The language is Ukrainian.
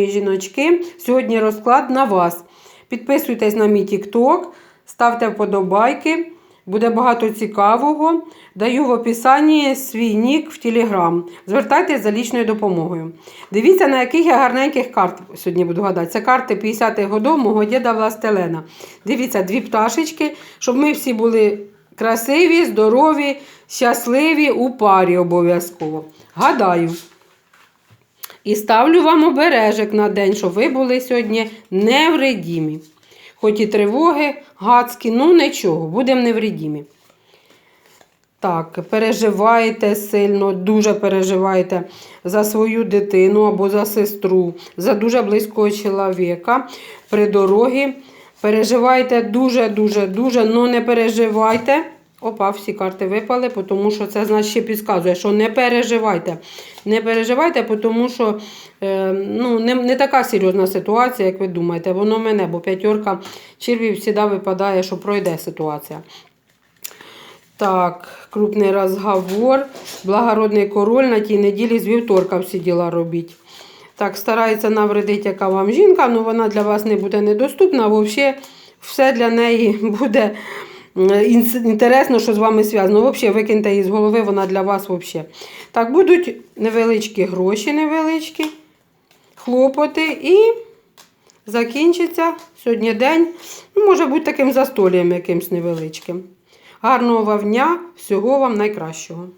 Жіночки, сьогодні розклад на вас. Підписуйтесь на мій TikTok, ставте вподобайки. Буде багато цікавого. Даю в описанні свій нік в Telegram. Звертайтесь за лічною допомогою. Дивіться, на яких я гарненьких карт сьогодні буду гадати. Це карти 50-х годов мого діда Властелена. Дивіться, дві пташечки, щоб ми всі були красиві, здорові, щасливі у парі обов'язково. Гадаю. І ставлю вам обережок на день, щоб ви були сьогодні невредімі. Хоч і тривоги, гадські, ну нічого, будемо невредімі. Так, переживаєте сильно, дуже переживаєте за свою дитину або за сестру, за дуже близького чоловіка при дорогі. Переживайте дуже-дуже, дуже, ну не переживайте. Опа, всі карти випали, тому що це значить ще підказує, що не переживайте. Не переживайте, тому що е, ну, не, не така серйозна ситуація, як ви думаєте. Воно мене, бо п'ятерка червів завжди випадає, що пройде ситуація. Так, крупний розговор. Благородний король на тій неділі з вівторка всі діла робіть. Так, старається навредити, яка вам жінка, але вона для вас не буде недоступна. Взагалі, все для неї буде інтересно, що з вами зв'язано. Взагалі, викиньте її з голови, вона для вас взагалі. Так, будуть невеличкі гроші, невеличкі, хлопоти і закінчиться сьогодні день. Ну, може бути таким застолієм якимсь невеличким. Гарного вам дня, всього вам найкращого.